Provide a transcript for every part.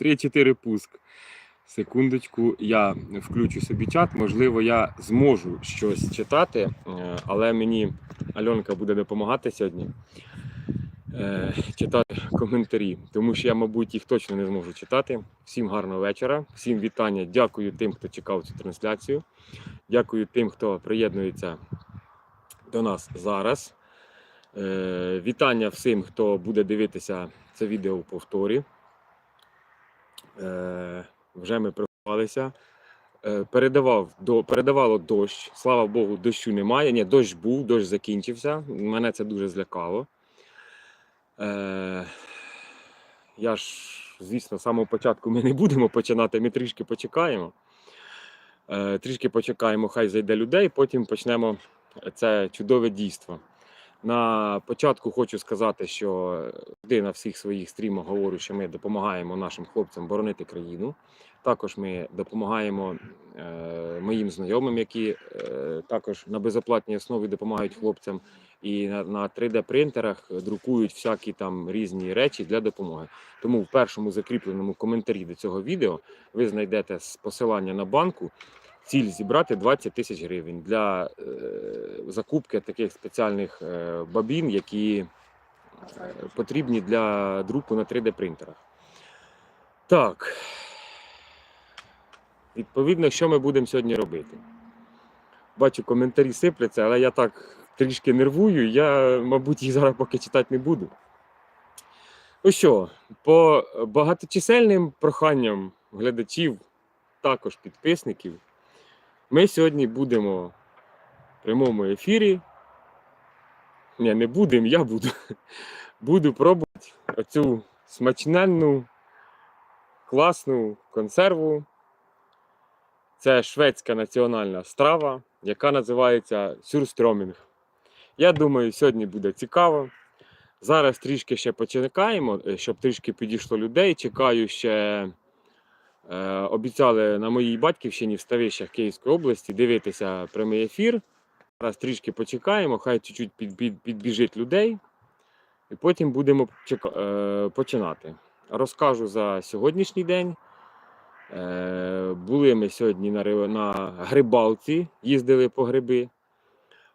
3-4 пуск. Секундочку, я включу собі чат. Можливо, я зможу щось читати, е, але мені Альонка буде допомагати сьогодні е, читати коментарі, тому що я, мабуть, їх точно не зможу читати. Всім гарного вечора, всім вітання. Дякую тим, хто чекав цю трансляцію. Дякую тим, хто приєднується до нас зараз. Е, Вітання всім, хто буде дивитися це відео в повторі. Е, Вже ми приготувалися. Е, Передавав до передавало дощ. Слава Богу, дощу немає. Ні, дощ був, дощ закінчився. Мене це дуже злякало. Е, Я ж, звісно, з самого початку ми не будемо починати, ми трішки почекаємо. Е, Трішки почекаємо, хай зайде людей, потім почнемо це чудове дійство. На початку хочу сказати, що завжди на всіх своїх стрімах говорю, що ми допомагаємо нашим хлопцям боронити країну. Також ми допомагаємо е, моїм знайомим, які е, також на безоплатній основі допомагають хлопцям і на, на 3D-принтерах друкують всякі там різні речі для допомоги. Тому в першому закріпленому коментарі до цього відео ви знайдете посилання на банку. Ціль зібрати 20 тисяч гривень для е, закупки таких спеціальних е, бабін, які е, потрібні для друку на 3D-принтерах. Так. Відповідно, що ми будемо сьогодні робити? Бачу, коментарі сипляться, але я так трішки нервую, я, мабуть, їх зараз поки читати не буду. Ну що, по багаточисельним проханням глядачів, також підписників, ми сьогодні будемо в прямому ефірі. Ні, не будемо, я буду. Буду пробувати оцю смачненну, класну консерву. Це шведська національна страва, яка називається сюрстромінг. Я думаю, сьогодні буде цікаво. Зараз трішки ще почекаємо, е, щоб трішки підійшло людей. Чекаю ще. Е, обіцяли на моїй батьківщині в Ставищах Київської області дивитися прямий ефір. Зараз трішки почекаємо, хай чуть-чуть під, під, підбіжить людей, і потім будемо е, починати. Розкажу за сьогоднішній день. Е, були ми сьогодні на, на грибалці, їздили по гриби.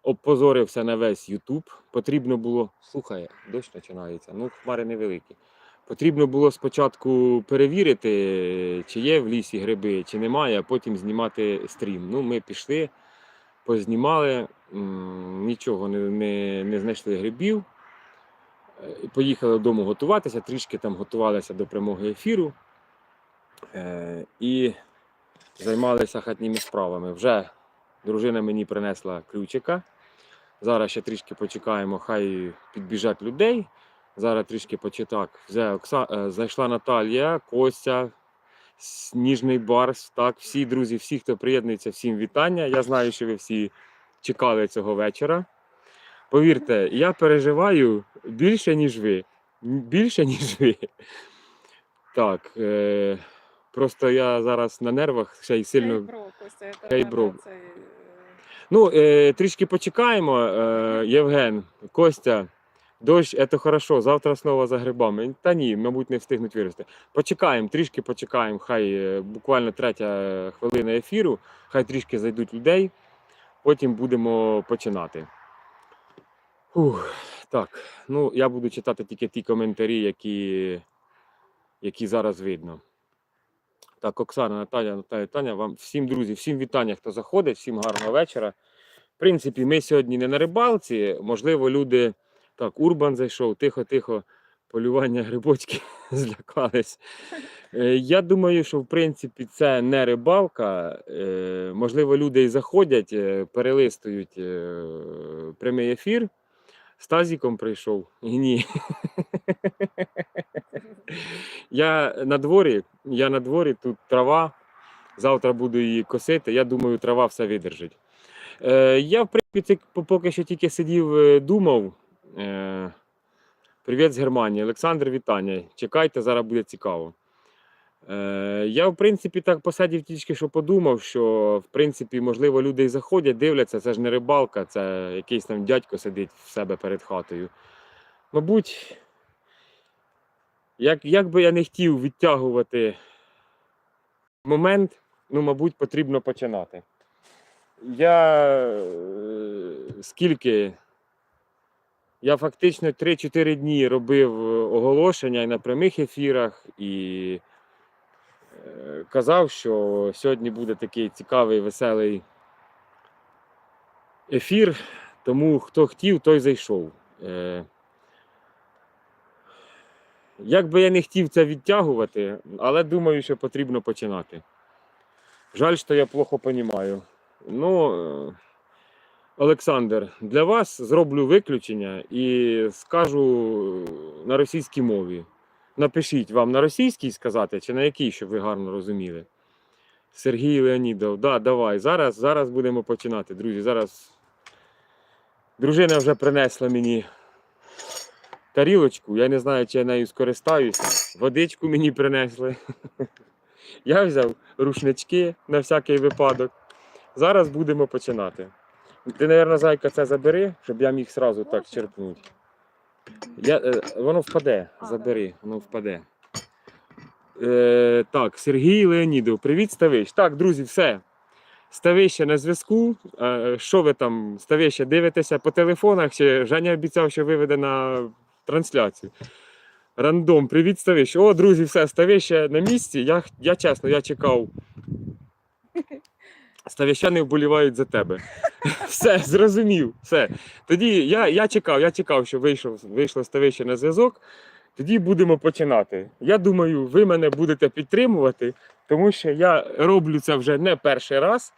Обпозорився на весь Ютуб. Потрібно було. Слухай, дощ починається, ну хмари невеликі. Потрібно було спочатку перевірити, чи є в лісі гриби, чи немає, а потім знімати стрім. Ну, ми пішли, познімали, нічого не, не, не знайшли грибів. Е, Поїхали додому готуватися, трішки там готувалися до прямого ефіру е, і займалися хатніми справами. Вже дружина мені принесла ключика. Зараз ще трішки почекаємо, хай підбіжать людей. Зараз трішки почитак. Вже Окса... е, Зайшла Наталія, Костя, Сніжний Барс. Так, всі друзі, всі, хто приєднується, всім вітання. Я знаю, що ви всі чекали цього вечора. Повірте, я переживаю більше, ніж ви. Більше, ніж ви. Так. Е... Просто я зараз на нервах ще й сильно. Бро, Костя, це Хей, треба бро. цей, е, Ну, е, трішки почекаємо, е, Євген, Костя. Дощ це хорошо, завтра знову за грибами. Та ні, мабуть, не встигнуть вирости. Почекаємо, трішки почекаємо. Хай е, буквально третя хвилина ефіру, хай трішки зайдуть людей, потім будемо починати. Ух, так, ну я буду читати тільки ті коментарі, які, які зараз видно. Так, Оксана, Наталя, Наталя, Таня, вам всім друзі, всім вітання, хто заходить, всім гарного вечора. В принципі, ми сьогодні не на рибалці. Можливо, люди. Так, Урбан зайшов, тихо-тихо, полювання грибочки злякались. Е, Я думаю, що в принципі це не рибалка. Е, Можливо, люди і заходять, е, перелистують прямий ефір. З тазіком прийшов. Ні. Я на дворі, я на дворі, тут трава. Завтра буду її косити. Я думаю, трава все видержить. Я, в принципі, поки що тільки сидів, думав. Е, привіт з Германії. Олександр, вітання. Чекайте, зараз буде цікаво. Е, я, в принципі, так посидів тільки що подумав, що в принципі, можливо, люди і заходять, дивляться, це ж не рибалка, це якийсь там дядько сидить в себе перед хатою. Мабуть, Як, як би я не хотів відтягувати момент, ну, мабуть, потрібно починати. Я е, скільки? Я фактично 3-4 дні робив оголошення і на прямих ефірах, і е, казав, що сьогодні буде такий цікавий, веселий ефір. Тому хто хотів, той зайшов. Е, Як би я не хотів це відтягувати, але думаю, що потрібно починати. Жаль, що я плохо розумію. Ну, е, Олександр, для вас зроблю виключення і скажу на російській мові. Напишіть вам на російській сказати, чи на якій, щоб ви гарно розуміли. Сергій Леонідов, да, давай. Зараз, зараз будемо починати, друзі. Зараз дружина вже принесла мені тарілочку. Я не знаю, чи я нею скористаюся. Водичку мені принесли. Я взяв рушнички на всякий випадок. Зараз будемо починати. Ти, мабуть, зайка, це забери, щоб я міг сразу так черпнути. Я, е, воно впаде. Забери, воно впаде. Е, так, Сергій Леонідов, привіт, Ставищ. Так, друзі, все. Ставище на зв'язку. Е, що ви там, Ставище, дивитеся по телефонах? Чи Женя обіцяв, що виведе на трансляцію. Рандом, привіт, Ставище. О, друзі, все, Ставище на місці. Я, я чесно, я чекав. Ставищани вболівають за тебе. Все, зрозумів. Все. Тоді я, я чекав, я чекав, що вийшов, вийшло ставище на зв'язок. Тоді будемо починати. Я думаю, ви мене будете підтримувати, тому що я роблю це вже не перший раз.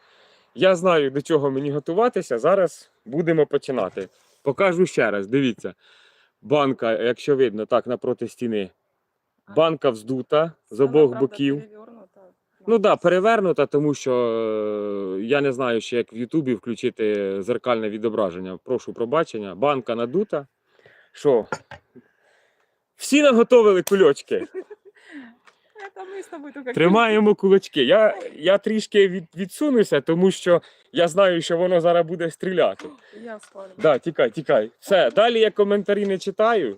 Я знаю, до чого мені готуватися. Зараз будемо починати. Покажу ще раз. Дивіться. Банка, якщо видно, так, напроти стіни. Банка вздута з обох боків. Ну так, да, перевернута, тому що е, я не знаю ще, як в Ютубі включити зеркальне відображення. Прошу пробачення. Банка надута. Що? Всі наготовили кульочки. Тримаємо кулачки. Я, я трішки від, відсунуся, тому що я знаю, що воно зараз буде стріляти. Я. Да, тікай, тікай. Все, далі я коментарі не читаю,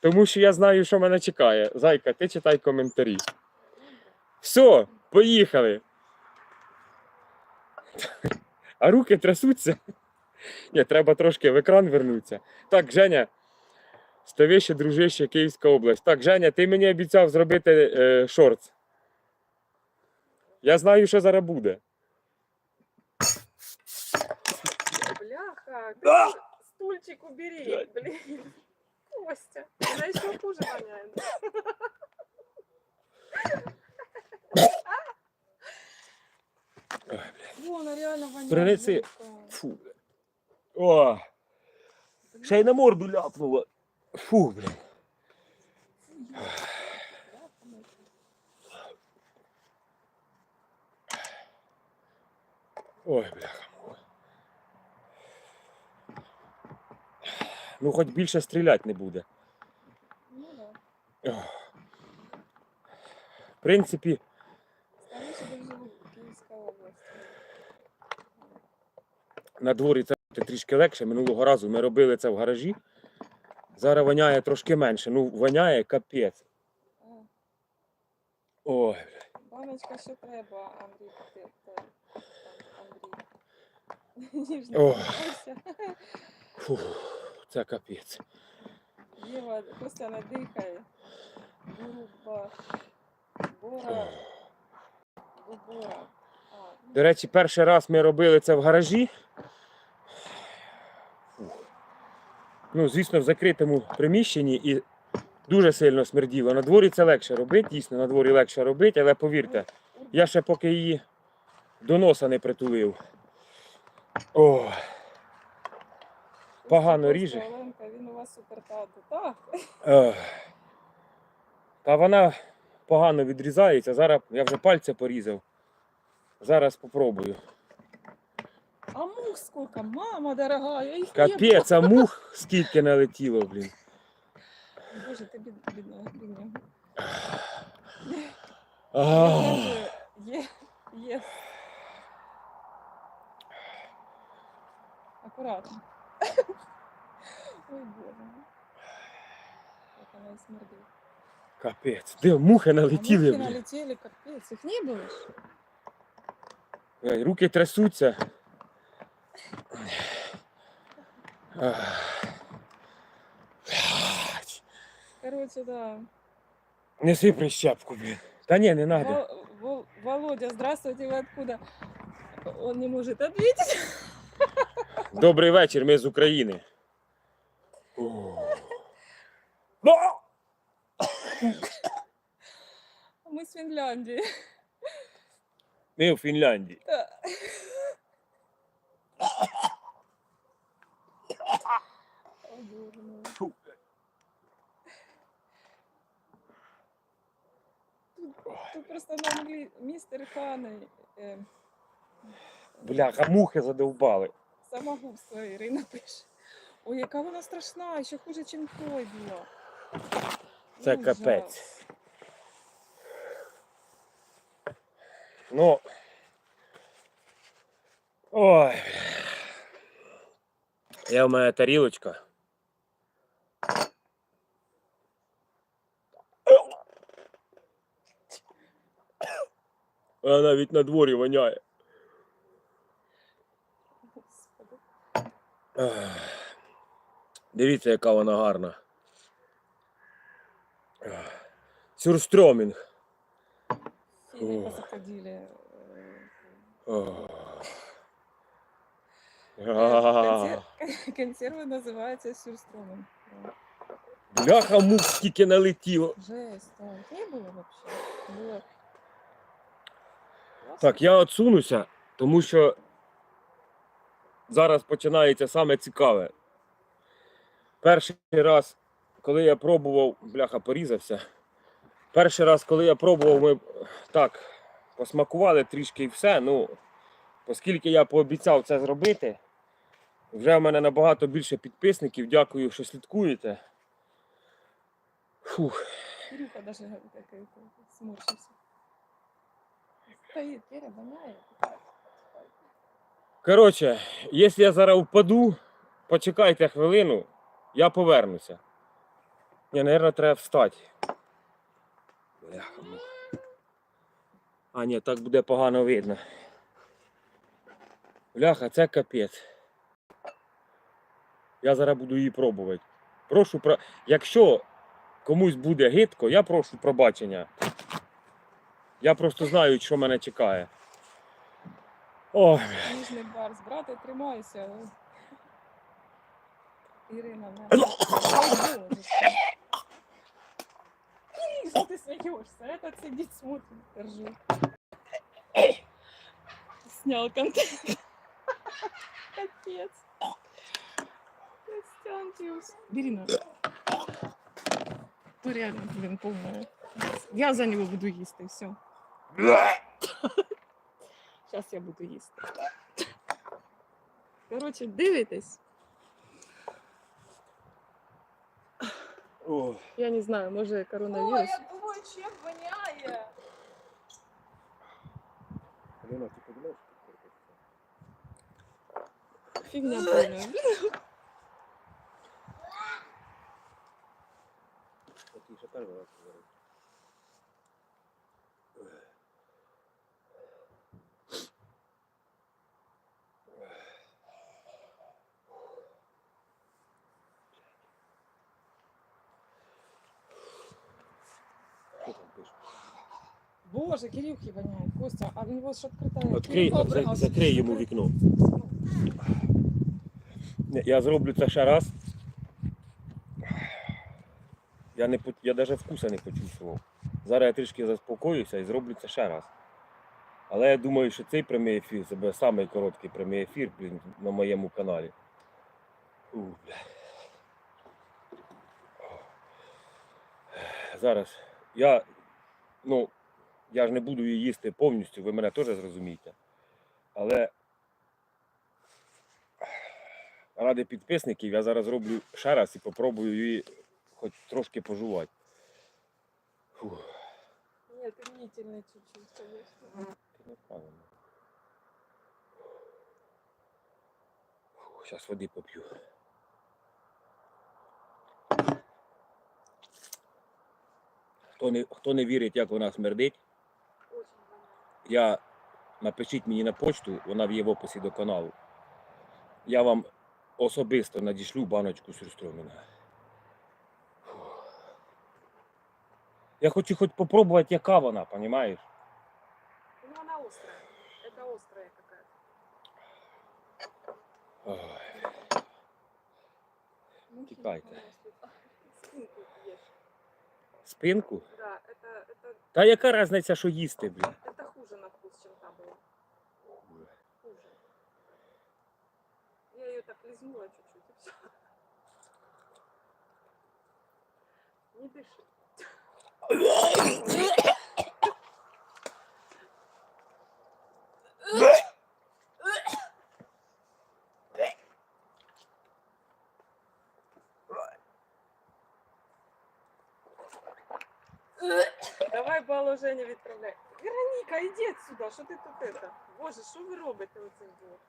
тому що я знаю, що мене чекає. Зайка, ти читай коментарі. Все, поїхали. А руки трясуться. Ні, треба трошки в екран вернутися. Так, Женя. Ставище, дружище, Київська область. Так, Женя, ти мені обіцяв зробити е, шортс. Я знаю, що зараз буде. Бляха, А! стульчик убери, блин. Костя, она еще хуже воняет. Принеси. Фу. О, ще й на морду ляпнуло. Фу, блін. Ой, бляха. Ну, хоч більше стріляти не буде. Ну да. В принципі, на дворі це трішки легше. Минулого разу ми робили це в гаражі. Зараз воняє трошки менше. Ну, воняє капець. Ой, баночка ще треба, Андрій. Ти, ти, Андрій. Ніжно Ох. фу, це капець. Єва, Костя не дихає. Буруба. Бора. Бубора. А, ну, До речі, перший раз ми робили це в гаражі. Ну, звісно, в закритому приміщенні і дуже сильно смерділо. На дворі це легше робити, дійсно, на дворі легше робити, але повірте, я ще поки її до носа не притулив. О, Погано ріже. Він у вас. Так. Та вона погано відрізається. Зараз я вже пальця порізав. Зараз попробую. А мух сколько, мама дорогая, їх Капець, а мух скільки налетіло, блін. Боже, ти бід, бідна, бідна. Ах. Є, є. Акуратно. Ой, Боже. Як вона і смердить. Капець. Де мухи А налетіли, мухи блін. налетели, капец. Их не было ж. Ой, Руки трясуться. Короче, да. Неси прищепку, блін. Та ні, не надо. Вол- Вол- Володя, здравствуйте, вы откуда? Он не может ответить. Добрий вечір, ми з України. О. Ну! Мы с Финляндии. Ми в Фінляндії. Да. Фу. Тут, тут просто на англі... містер Хани е, Бляха, мухи задовбали. самогубство Ірина пише. Ой, яка вона страшна, ще хуже, ніж той була. Це капець. Ну. Ой. Я в мене тарілочка. Вона навіть на дворі воняє. Дивіться, яка вона гарна. Ах. Сюрстромінг. Фіни Ох. позаходили. е, Ох. е, А. консер- Консерви називаються сюрстромом. Бляха мух скільки налетіло. Жесть, так. Не було. Було. Так, я отсунуся, тому що зараз починається саме цікаве. Перший раз, коли я пробував, бляха, порізався. Перший раз, коли я пробував, ми так посмакували трішки і все. Ну, оскільки я пообіцяв це зробити, вже в мене набагато більше підписників. Дякую, що слідкуєте. Фух. Кирюха даже такой сморщился. Стоит, Киря. Коротше, якщо я зараз впаду, почекайте хвилину, я повернуся. Ні, мабуть, треба встати. Бляха. А, ні, так буде погано видно. Бляха, це капець. Я зараз буду її пробувати. Прошу про. Якщо комусь буде гидко, я прошу пробачення. Я просто знаю, що мене чекає. Ніжний барс, брате, тримайся. Ірина, на. Ой, Боже. Ih, Что ты смеешься? Смотрит, держи. Снял контент. Капец. Костянтиус. Бери на. Порядок, блин, полная. Я за него буду їсти, все. Зараз я буду їсти. Коротше, дивитесь. Ой. Я не знаю, може коронавірус. думаю, чим воняє. Аліна, ти подумаєш? Фігня повна. Такий ще перший раз говорив. Що там пише? Боже, Кирюхи воняє. Костя, а в нього ж відкрита. Открий, Кирюха за- образ. закрий йому вікно. Ні, Я зроблю це ще раз. Я, не, я навіть вкуса не почувствував. Зараз я трішки заспокоюся і зроблю це ще раз. Але я думаю, що цей прямий ефір це буде самий короткий прямий ефір блін, на моєму каналі. У, бля. Зараз я, ну, я ж не буду її їсти повністю, ви мене теж зрозумієте. Але ради підписників я зараз зроблю ще раз і попробую її хоч трошки пожувати. Фух, Ні, ти мнительний чуть-чуть, неправильно. Зараз води поп'ю. Хто не, хто не вірить, як вона смердить, я напишіть мені на почту, вона є в описі до каналу. Я вам особисто надішлю баночку сюрстрьоміна. Я хочу хоч попробувати, яка вона, розумієш? Ну, она острая. Это острая какая-то. Ну, Тікайте. Спинку ешь. Спинку? Да, это, это, Та яка різниця, що їсти, блін? это хуже на вкус, чем та была. Хуже. Я ее так лизнула чуть-чуть и все. Не дыши. Давай балу Женя відправляй. Вероніка, іди отсюда, що ти тут это? Боже, що ви робите оце було?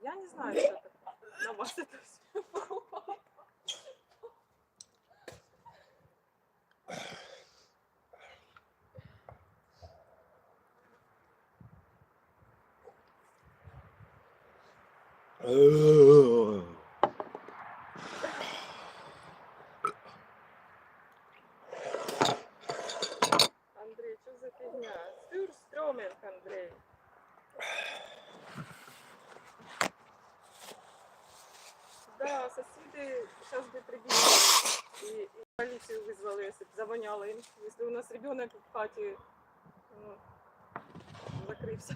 Я не знаю, що це. На вас це все Андрей, що за фігня? Сюрстрёминг, Андрей. Да, сусіди зараз би прибігли і, і поліцію визвали, якщо б завоняло їм. Якщо у нас ребенок в хаті ну, закрився.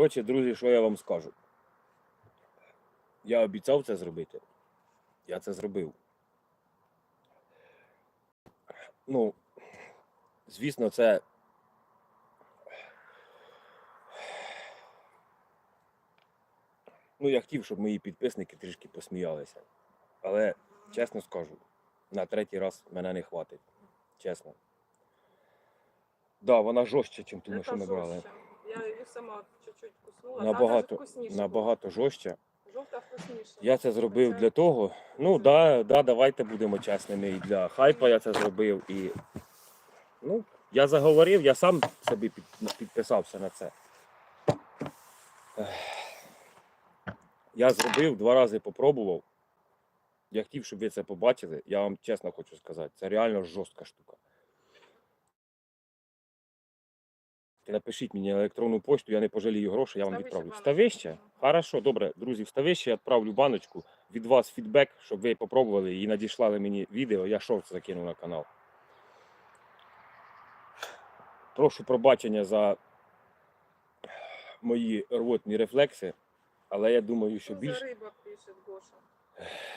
Коротше, друзі, що я вам скажу? Я обіцяв це зробити. Я це зробив. Ну, звісно, це. Ну, я хотів, щоб мої підписники трішки посміялися. Але, чесно скажу, на третій раз мене не хватить. Чесно. Так, да, вона жорстче, ніж ту, що ми брали. Її сама чуть-чуть куснула. Набагато, вкусніше набагато жорстче. Жовта вкусніше. Я це зробив для того. Ну, да, да, давайте будемо чесними. І для хайпа я це зробив. І ну, я заговорив, я сам собі під, підписався на це. Ех. Я зробив, два рази попробував. Я хотів, щоб ви це побачили. Я вам чесно хочу сказати, це реально жорстка штука. Напишіть мені електронну пошту, я не пожалію грошей, я вам відправлю. Ставище? Хорошо, добре, друзі, вставище, я відправлю баночку. Від вас фідбек, щоб ви попробували і надіслали мені відео, я шорт закину на канал. Прошу пробачення за мої рвотні рефлекси, але я думаю, що більше риба пише Гоша?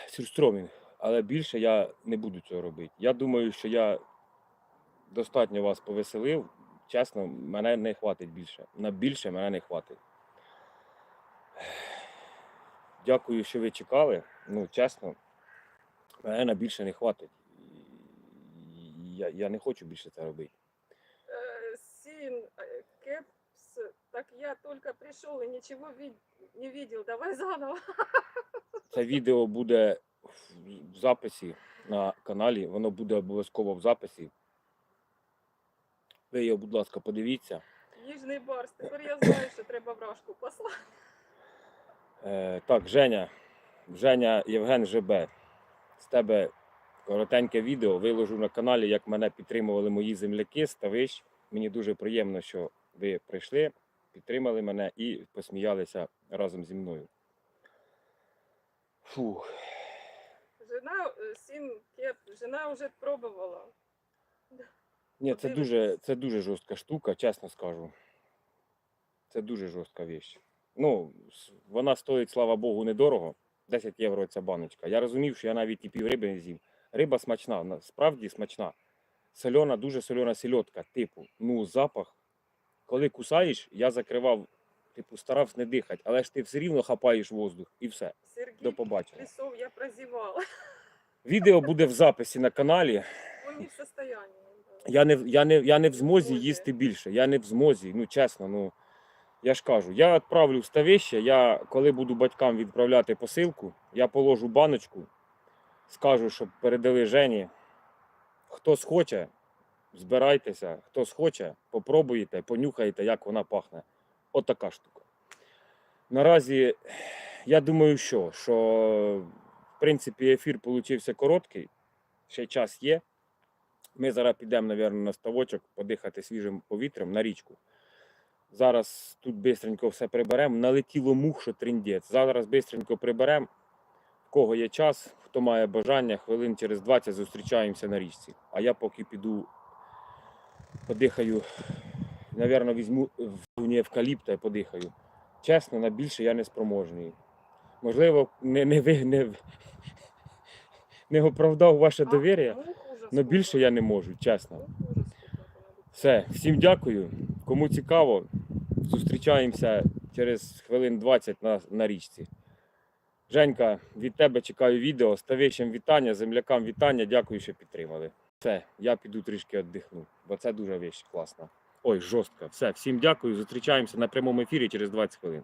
сюрстромінг, але більше я не буду цього робити. Я думаю, що я достатньо вас повеселив. Чесно, мене не хватить більше. На більше мене не хватить. Дякую, що ви чекали. Ну, чесно, мене на більше не хватить. Я, я не хочу більше це робити. Э, Син, э, Кепс, так я только пришел и ничего вид- не видел. Давай заново. Це відео буде в записі на каналі. Воно буде обов'язково в записі. Ви його, будь ласка, подивіться. Їжний барс. Тепер я знаю, що треба вражку послати. Е, так, Женя, Женя Євген ЖБ. З тебе коротеньке відео виложу на каналі, як мене підтримували мої земляки, ставищ. Мені дуже приємно, що ви прийшли, підтримали мене і посміялися разом зі мною. Фух. Жена, э, син Кеп, жена вже пробувала. Ні, це дуже, це дуже жорстка штука, чесно скажу. Це дуже жорстка віч. Ну, вона стоїть, слава Богу, недорого. 10 євро ця баночка. Я розумів, що я навіть і пів риби не з'їв. Риба смачна, на- справді смачна. Сольона, дуже сольона сільотка, типу, ну, запах. Коли кусаєш, я закривав, типу, старався не дихати, але ж ти все рівно хапаєш воздух і все. Сергій До побачення. Лісов я прозівала. Відео буде в записі на каналі. Он не в состоянии. Я не, я не, я не в змозі Змозі. їсти більше. Я не в змозі, ну чесно, ну. Я ж кажу, я відправлю в ставище, я коли буду батькам відправляти посилку, я положу баночку, скажу, щоб передали Жені. Хто схоче, збирайтеся, хто схоче, попробуйте, понюхайте, як вона пахне. От така штука. Наразі я думаю, що, що в принципі ефір получився короткий, ще час є. Ми зараз підемо, мабуть, на ставочок подихати свіжим повітрям на річку. Зараз тут бистренько все приберемо. Налетіло мух, що триндець. Зараз бистренько приберемо. В кого є час, хто має бажання, хвилин через 20 зустрічаємося на річці. А я поки піду подихаю. Навірно, візьму в евкаліпта і подихаю. Чесно, на більше я не спроможний. Можливо, не, не, ви- не, не оправдав ваше довір'я, але більше я не можу, чесно. Все, всім дякую. Кому цікаво, зустрічаємося через хвилин 20 на, на річці. Женька, від тебе чекаю відео. Ставищем вітання, землякам вітання. Дякую, що підтримали. Все, я піду трішки віддихну, бо це дуже вещь класна. Ой, жорстко. Все, всім дякую. Зустрічаємося на прямому ефірі через 20 хвилин.